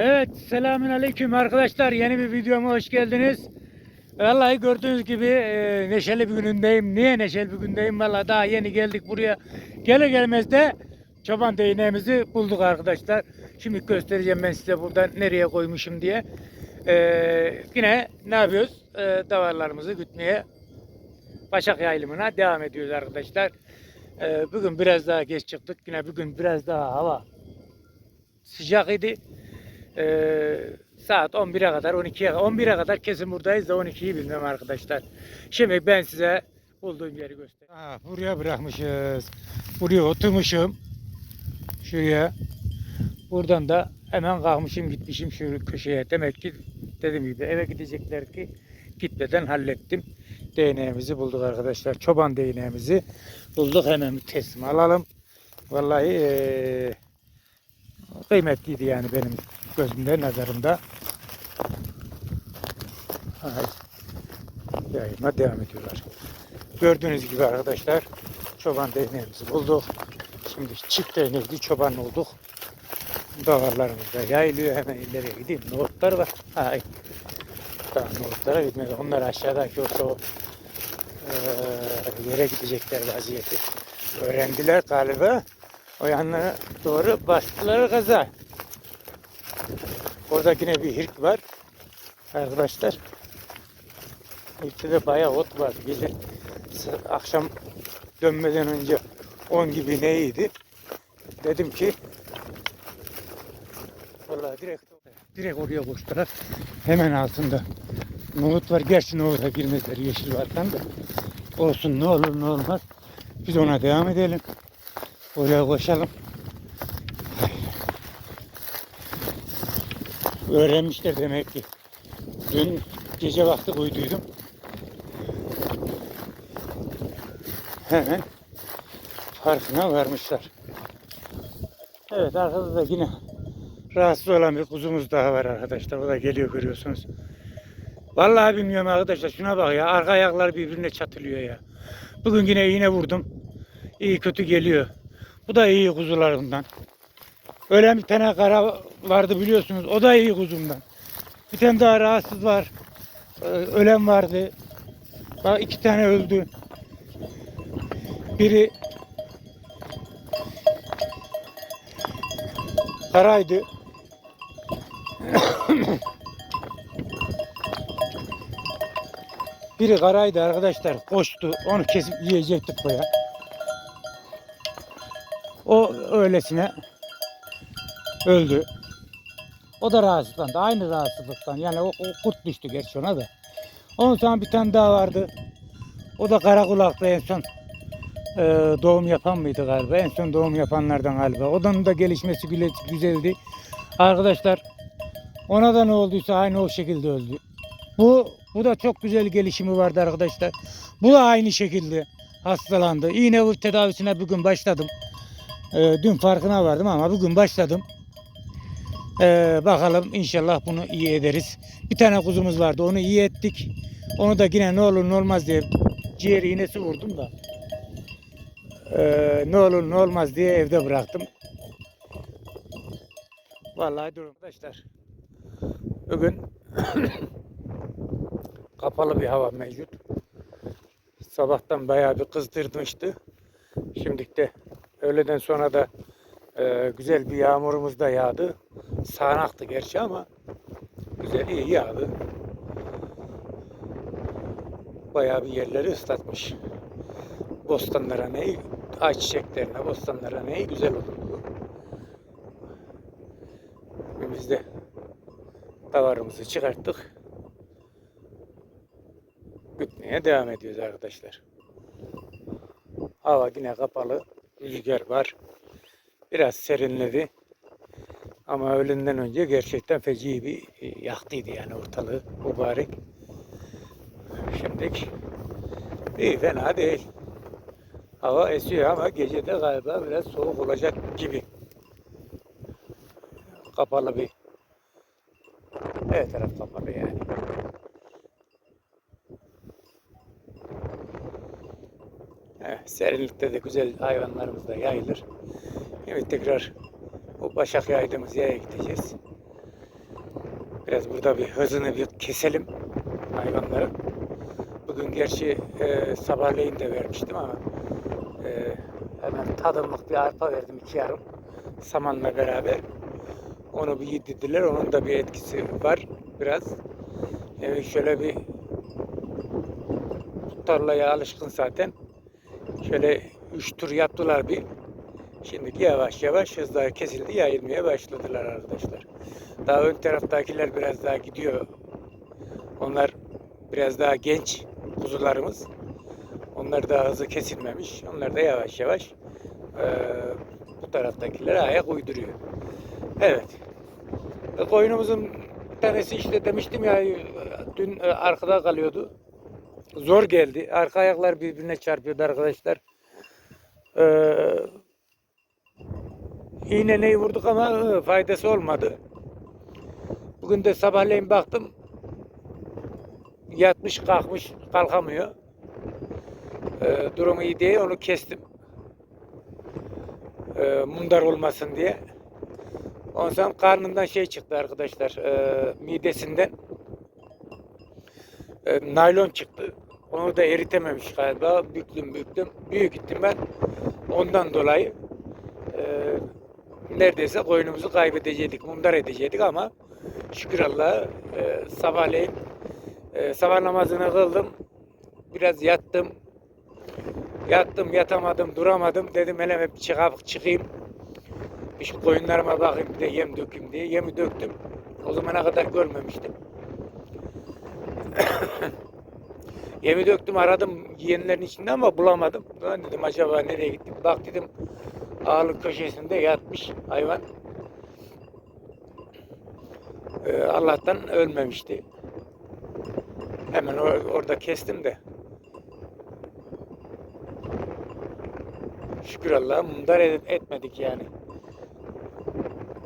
Evet, selamün aleyküm arkadaşlar. Yeni bir videoma hoş geldiniz. Vallahi gördüğünüz gibi e, neşeli bir günündeyim. Niye neşeli bir gündeyim? Vallahi daha yeni geldik buraya. Gelir gelmez de çoban değneğimizi bulduk arkadaşlar. Şimdi göstereceğim ben size burada nereye koymuşum diye. E, yine ne yapıyoruz? E, davarlarımızı gütmeye Başak yayılımına devam ediyoruz arkadaşlar. E, bugün biraz daha geç çıktık. Yine bugün biraz daha hava sıcak idi. Ee, saat 11'e kadar 12'ye 11'e kadar kesin buradayız da 12'yi bilmem arkadaşlar. Şimdi ben size bulduğum yeri göstereyim. Ha, buraya bırakmışız. Buraya oturmuşum. Şuraya. Buradan da hemen kalkmışım gitmişim şu köşeye. Demek ki dediğim gibi eve gidecekler ki gitmeden hallettim. Değneğimizi bulduk arkadaşlar. Çoban değneğimizi bulduk. Hemen teslim alalım. Vallahi eee kıymetliydi yani benim gözümde, nazarımda. Ay, yayıma devam ediyorlar. Gördüğünüz gibi arkadaşlar çoban değneğimizi bulduk. Şimdi çift değnekli çoban olduk. Davarlarımız da yayılıyor. Hemen ileriye gideyim. Nohutlar var. Ay. Tamam nohutlara gitmedi. Onlar aşağıdaki olsa o eee, yere gidecekler vaziyeti. Öğrendiler galiba. O yanlara doğru bastılar gaza. Orada yine bir hirk var. Arkadaşlar. Hirkte de bayağı ot var. Gece akşam dönmeden önce 10 gibi neydi? Dedim ki Vallahi direkt direkt oraya koştular. Hemen altında nohut var. Gerçi nohuta girmezler. Yeşil var tam da. Olsun ne olur ne olmaz. Biz ona devam edelim. Oraya koşalım. Öğrenmişler demek ki. Dün gece vakti uyduydum. Hemen farkına varmışlar. Evet arkada da yine rahatsız olan bir kuzumuz daha var arkadaşlar. O da geliyor görüyorsunuz. Vallahi bilmiyorum arkadaşlar. Şuna bak ya. Arka ayaklar birbirine çatılıyor ya. Bugün yine iğne vurdum. İyi kötü geliyor. Bu da iyi kuzularından. Öyle bir tane kara vardı biliyorsunuz. O da iyi kuzumdan. Bir tane daha rahatsız var. Ee, Ölen vardı. Bak iki tane öldü. Biri karaydı. Biri karaydı arkadaşlar. Koştu. Onu kesip yiyecektik baya. O öylesine öldü. O da rahatsızlandı. Aynı rahatsızlıktan. Yani o, o kurt düştü gerçi ona da. Ondan sonra bir tane daha vardı. O da karakulakta en son e, doğum yapan mıydı galiba? En son doğum yapanlardan galiba. Odanın da gelişmesi güzeldi. Arkadaşlar ona da ne olduysa aynı o şekilde öldü. Bu bu da çok güzel gelişimi vardı arkadaşlar. Bu da aynı şekilde hastalandı. İğne tedavisine bugün başladım. Ee, dün farkına vardım ama bugün başladım. Ee, bakalım inşallah bunu iyi ederiz. Bir tane kuzumuz vardı onu iyi ettik. Onu da yine ne olur ne olmaz diye ciğer iğnesi vurdum da. Ee, ne olur ne olmaz diye evde bıraktım. Vallahi durun arkadaşlar. Bugün kapalı bir hava mevcut. Sabahtan bayağı bir kızdırmıştı. Şimdi de öğleden sonra da e, güzel bir yağmurumuz da yağdı. Sağanaktı gerçi ama güzel iyi yağdı. Bayağı bir yerleri ıslatmış. Bostanlara ne, ayçiçeklerine, bostanlara ne güzel olurdu. Biz de davarımızı çıkarttık. Gütmeye devam ediyoruz arkadaşlar. Hava yine kapalı. Rüzgar var. Biraz serinledi. Ama öğlenden önce gerçekten feci bir e, yaktıydı yani ortalığı mübarek. Şimdilik iyi fena değil. Hava esiyor ama gecede galiba biraz soğuk olacak gibi. Kapalı bir her taraf kapalı yani. Evet, serinlikte de güzel hayvanlarımız da yayılır. Evet tekrar o başak yaydığımız yere gideceğiz. Biraz burada bir hızını bir keselim hayvanların. Bugün gerçi e, sabahleyin de vermiştim ama e, hemen tadımlık bir arpa verdim iki yarım samanla beraber. Onu bir yedirdiler. Onun da bir etkisi var biraz. Evet şöyle bir tarlaya alışkın zaten. Şöyle üç tur yaptılar bir. Şimdi yavaş yavaş hızlar kesildi yayılmaya başladılar arkadaşlar. Daha ön taraftakiler biraz daha gidiyor. Onlar biraz daha genç kuzularımız. Onlar daha hızı kesilmemiş. Onlar da yavaş yavaş eee, bu taraftakiler ayak uyduruyor. Evet. E, Koyunumuzun tanesi işte demiştim ya e, dün e, arkada kalıyordu. Zor geldi. Arka ayaklar birbirine çarpıyordu arkadaşlar. Ee, iğneneyi vurduk ama e, faydası olmadı. Bugün de sabahleyin baktım. Yatmış kalkmış kalkamıyor. Ee, durumu iyi diye onu kestim. Ee, mundar olmasın diye. Ondan sonra karnından şey çıktı arkadaşlar. ee, midesinden e, naylon çıktı. Onu da eritememiş galiba. Büktüm büktüm. Büyük gittim ben. Ondan dolayı e, neredeyse koyunumuzu kaybedecektik. Mundar edecektik ama şükür Allah'a e, sabahleyin e, sabah namazını kıldım. Biraz yattım. Yattım yatamadım duramadım. Dedim hele hep çıkıp çıkayım. Bir şu koyunlarıma bakayım bir de yem dökeyim diye. Yemi döktüm. O zamana kadar görmemiştim. Yemi döktüm aradım yiyenlerin içinde ama bulamadım. Ben dedim acaba nereye gitti? Bak dedim ağırlık köşesinde yatmış hayvan. Ee, Allah'tan ölmemişti. Hemen or- orada kestim de. Şükür Allah'a mundar ed- etmedik yani.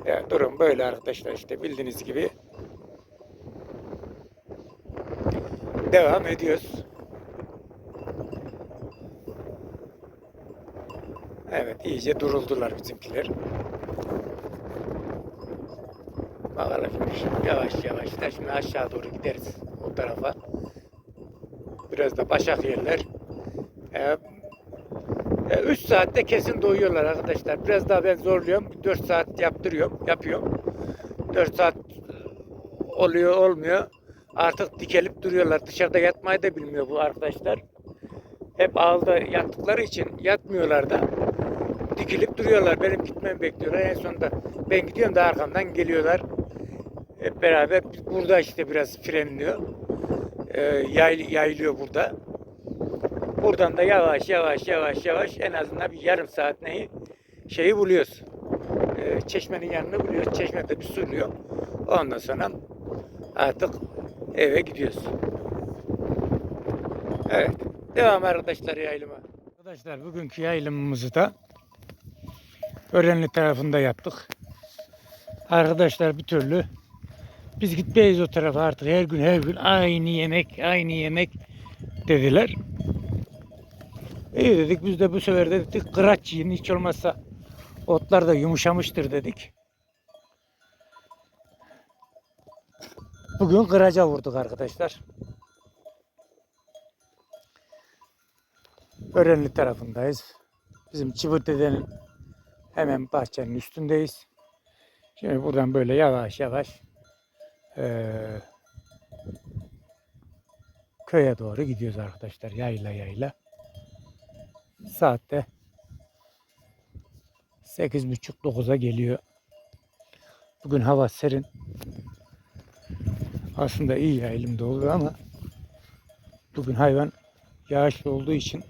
Ya durum böyle arkadaşlar işte bildiğiniz gibi. Devam ediyoruz. Evet iyice duruldular bizimkiler. Bakalım şimdi yavaş yavaş da şimdi aşağı doğru gideriz o tarafa. Biraz da başak yerler. Ee, 3 saatte kesin doyuyorlar arkadaşlar. Biraz daha ben zorluyorum. 4 saat yaptırıyorum, yapıyorum. 4 saat oluyor olmuyor. Artık dikelip duruyorlar. Dışarıda yatmayı da bilmiyor bu arkadaşlar. Hep ağılda yattıkları için yatmıyorlar da. Dikilip duruyorlar. Benim gitmemi bekliyorlar. En sonunda ben gidiyorum da arkamdan geliyorlar. Hep beraber burada işte biraz frenliyor. Ee, yay, yayılıyor burada. Buradan da yavaş yavaş yavaş yavaş en azından bir yarım saat neyi şeyi buluyoruz. Ee, çeşmenin yanını buluyoruz. Çeşmede bir suluyor. Ondan sonra artık eve gidiyoruz. Evet. Devam arkadaşlar yayılıma. Arkadaşlar bugünkü yayılımımızı da Örenli tarafında yaptık. Arkadaşlar bir türlü biz gitmeyiz o tarafa artık her gün her gün aynı yemek aynı yemek dediler. İyi dedik biz de bu sefer de dedik kıraç yiyin hiç olmazsa otlar da yumuşamıştır dedik. Bugün kıraca vurduk arkadaşlar. Örenli tarafındayız. Bizim Çivırdede'nin hemen bahçenin üstündeyiz. Şimdi buradan böyle yavaş yavaş eee, köye doğru gidiyoruz arkadaşlar. Yayla yayla. Saatte 8.30-9'a geliyor. Bugün hava serin. Aslında iyi yayılımda olur ama bugün hayvan yağışlı olduğu için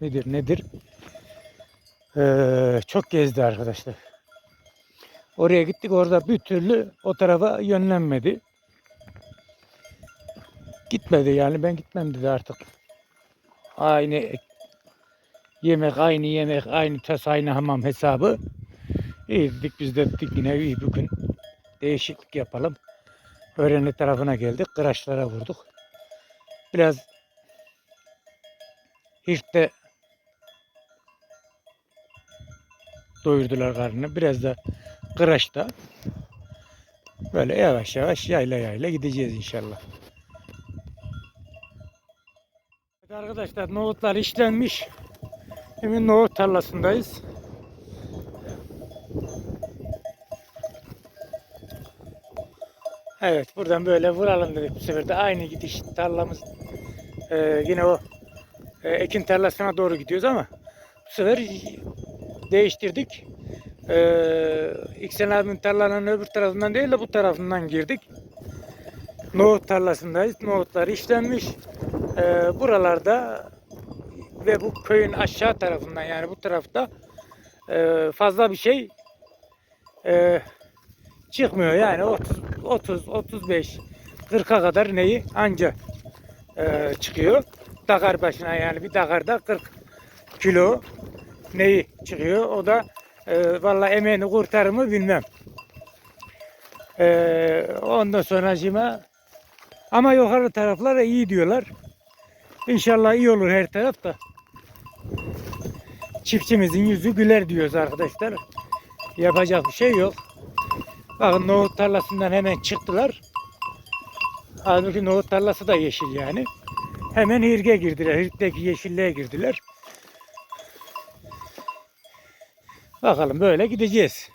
nedir nedir Ee, çok gezdi arkadaşlar. Oraya gittik orada bir türlü o tarafa yönlenmedi. Gitmedi yani ben gitmem dedi artık. Aynı yemek aynı yemek aynı tas aynı hamam hesabı. İyi dedik biz de dedik yine iyi bugün değişiklik yapalım. Öğrenli tarafına geldik. Kıraçlara vurduk. Biraz Hirt'te doyurdular karnını. Biraz da Kıraç'ta. Böyle yavaş yavaş yayla yayla gideceğiz inşallah. Evet arkadaşlar nohutlar işlenmiş. Şimdi nohut tarlasındayız. Evet buradan böyle vuralım dedik bu sefer de aynı gidiş tarlamız Ee, yine o e, ekin tarlasına doğru gidiyoruz ama bu sefer değiştirdik. Ee, İksen abinin tarlanın öbür tarafından değil de bu tarafından girdik. Nohut tarlasındayız. Nohutlar işlenmiş. Ee, buralarda ve bu köyün aşağı tarafından yani bu tarafta e, fazla bir şey e, çıkmıyor. Yani 30, 30 35 40'a kadar neyi anca e, çıkıyor. Dakar başına yani bir dakarda 40 kilo neyi çıkıyor. O da e, valla emeğini kurtarır mı bilmem. E, ondan sonra ama yukarı taraflar iyi diyorlar. İnşallah iyi olur her taraf da. Çiftçimizin yüzü güler diyoruz arkadaşlar. Yapacak bir şey yok. Bakın nohut tarlasından hemen çıktılar. Halbuki nohut tarlası da yeşil yani. Hemen hirge girdiler. Hirgdeki yeşilliğe girdiler. Bakalım böyle gideceğiz.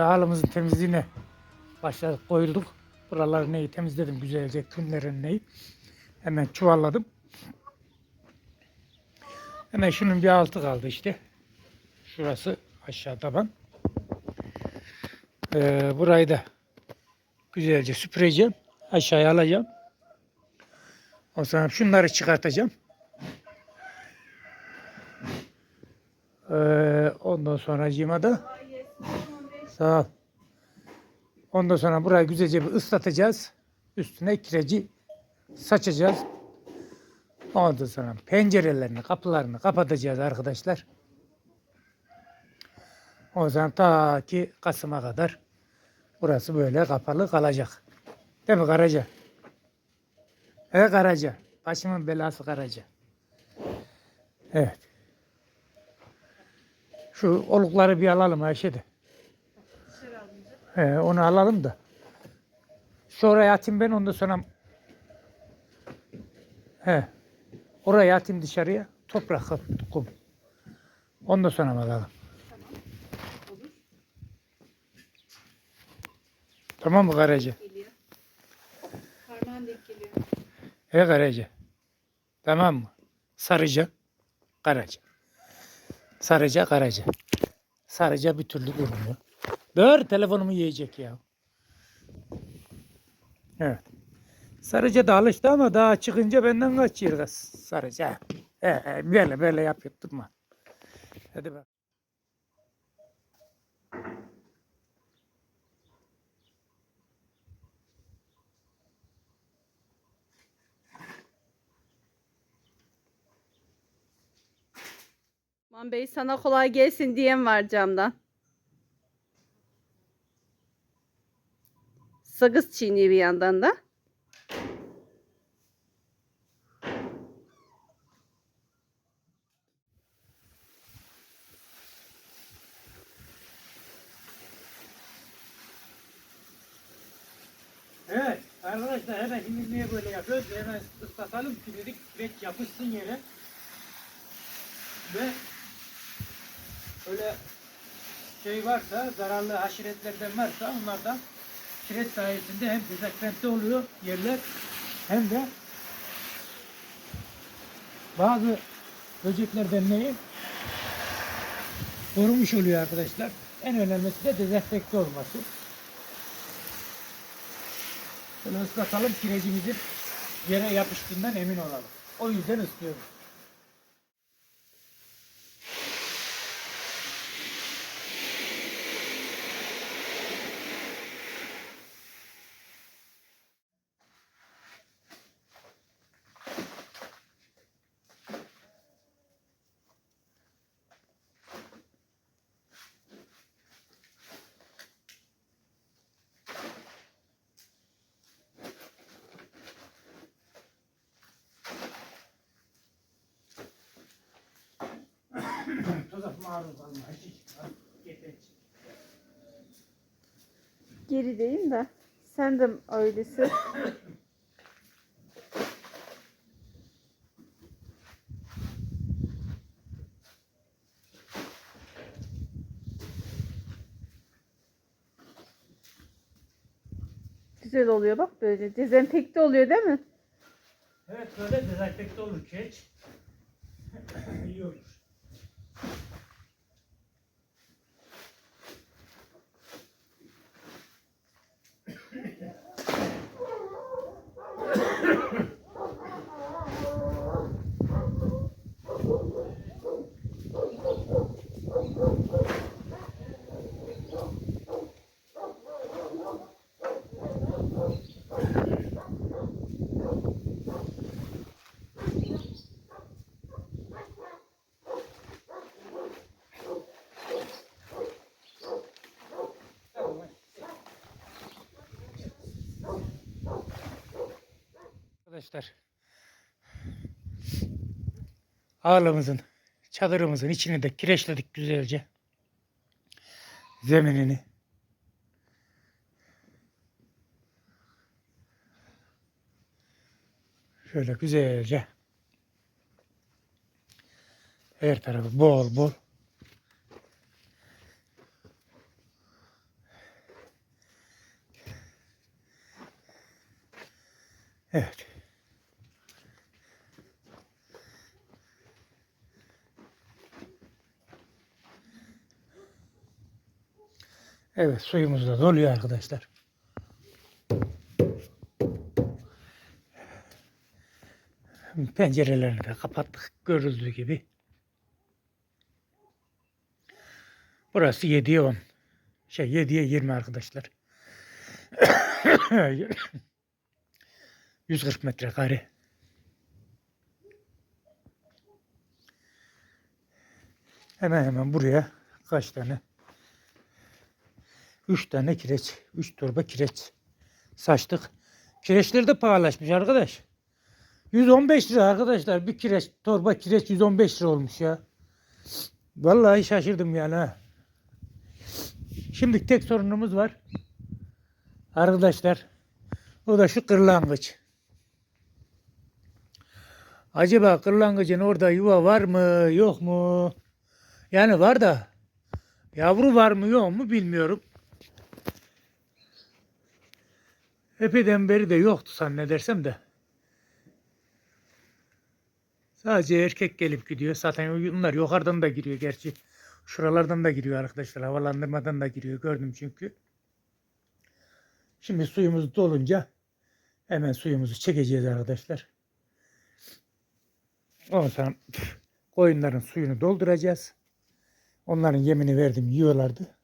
Halımızın temizliğine başladık koyulduk. Buraları neyi temizledim güzelce tümlerin neyi. Hemen çuvalladım. Hemen şunun bir altı kaldı işte. Şurası aşağı taban. Ee, burayı da güzelce süpüreceğim. Aşağıya alacağım. O zaman şunları çıkartacağım. Ee, ondan sonra da sağ ol. Ondan sonra burayı güzelce bir ıslatacağız. Üstüne kireci saçacağız. Ondan sonra pencerelerini, kapılarını kapatacağız arkadaşlar. O zaman ta ki Kasım'a kadar burası böyle kapalı kalacak. Değil mi Karaca? Evet Karaca. Başımın belası Karaca. Evet. Şu olukları bir alalım Ayşe de. He, onu alalım da. Şuraya atayım ben ondan sonra He. Oraya atayım dışarıya. Toprak, kum. Ondan sonra alalım? Tamam mı Karaca? geliyor. Parmağın denk geliyor. He Karaca. Tamam mı? Sarıca, Karaca. Sarıca, Karaca. Sarıca bir türlü durmuyor. Dur telefonumu yiyecek ya. Evet. Sarıca da alıştı ama daha çıkınca benden kaçıyor kız. Sarıca. He, he, böyle böyle yapıp durma. Hadi bak. Aman Bey sana kolay gelsin diyen var camdan. Sakız çiğniyor bir yandan da. Evet arkadaşlar hemen şimdi niye böyle yapıyoruz? Hemen ıslatalım ki dedik kireç yapışsın yere. Ve öyle şey varsa zararlı haşiretlerden varsa onlardan kireç sayesinde hem dezenfekte oluyor yerler hem de bazı böceklerden neyi korumuş oluyor arkadaşlar. En önemlisi de dezenfekte olması. Şöyle ıslatalım kirecimizin yere yapıştığından emin olalım. O yüzden ıslıyoruz. Maruz. Getir. Gerideyim de. Sen de öylesin. Güzel oluyor bak böyle. Dezenfekte oluyor değil mi? Evet böyle dezenfekte olur kireç. İyi olur. arkadaşlar. Ağlamızın, çadırımızın içini de kireçledik güzelce. Zeminini. Şöyle güzelce. Her tarafı bol bol. Evet. Evet suyumuz da doluyor arkadaşlar. Pencerelerini de kapattık görüldüğü gibi. Burası 7'ye 10. Şey 7'ye 20 arkadaşlar. 140 metrekare. Hemen hemen buraya kaç tane? 3 tane kireç. 3 torba kireç saçtık. Kireçler de pahalaşmış arkadaş. 115 lira arkadaşlar. Bir kireç, torba kireç 115 lira olmuş ya. Vallahi şaşırdım yani. Şimdi tek sorunumuz var. Arkadaşlar. O da şu kırlangıç. Acaba kırlangıcın orada yuva var mı yok mu? Yani var da yavru var mı yok mu bilmiyorum. Epeyden beri de yoktu zannedersem de. Sadece erkek gelip gidiyor. Zaten bunlar yukarıdan da giriyor gerçi. Şuralardan da giriyor arkadaşlar. Havalandırmadan da giriyor. Gördüm çünkü. Şimdi suyumuz dolunca hemen suyumuzu çekeceğiz arkadaşlar. Ondan sonra koyunların suyunu dolduracağız. Onların yemini verdim yiyorlardı.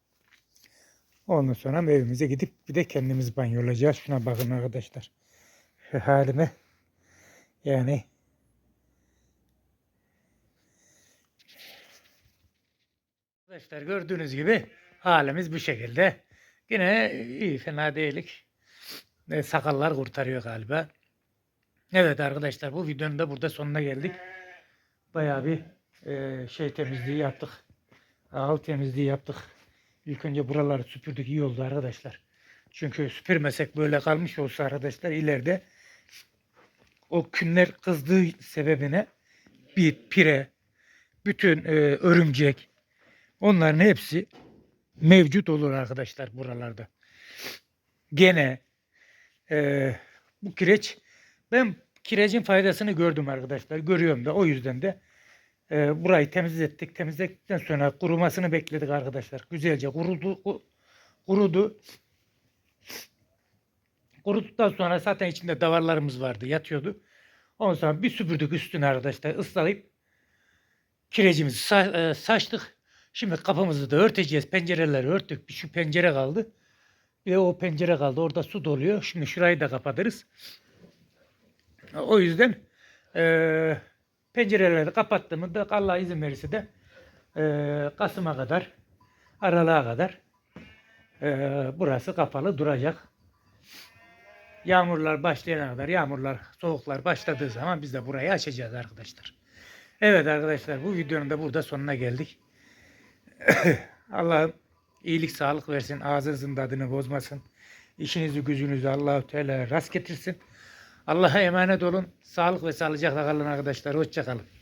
Ondan sonra evimize gidip bir de kendimiz banyolayacağız. Şuna bakın arkadaşlar. Şu halime. Yani Arkadaşlar gördüğünüz gibi halimiz bu şekilde. Yine iyi fena değilik. E, sakallar kurtarıyor galiba. Evet arkadaşlar bu videonun da burada sonuna geldik. Bayağı bir e, şey temizliği yaptık. Ağıl temizliği yaptık. İlk önce buraları süpürdük iyi oldu arkadaşlar. Çünkü süpürmesek böyle kalmış olsa arkadaşlar ileride o künler kızdığı sebebine bir pire, bütün e, örümcek onların hepsi mevcut olur arkadaşlar buralarda. Gene e, bu kireç ben kirecin faydasını gördüm arkadaşlar. Görüyorum da o yüzden de e, burayı temizlettik. Temizledikten sonra kurumasını bekledik arkadaşlar. Güzelce kurudu. ku- Kurudu. Kuruduktan sonra zaten içinde davarlarımız vardı. Yatıyordu. Ondan sonra bir süpürdük üstüne arkadaşlar. ıslayıp kirecimizi sa- e, saçtık. Şimdi kapımızı da örteceğiz. Pencereleri örttük. Bir şu pencere kaldı. Bir de o pencere kaldı. Orada su doluyor. Şimdi şurayı da kapatırız. O yüzden eee pencereleri kapattığımızda Allah izin verirse de eee, Kasım'a kadar Aralık'a kadar eee, burası kapalı duracak. Yağmurlar başlayana kadar, yağmurlar, soğuklar başladığı zaman biz de burayı açacağız arkadaşlar. Evet arkadaşlar bu videonun da burada sonuna geldik. Allah'ım iyilik sağlık versin. Ağzınızın tadını bozmasın. İşinizi gücünüzü Allahu Teala rast getirsin. Allah'a emanet olun. Sağlık ve sağlıcakla kalın arkadaşlar. Hoşça kalın.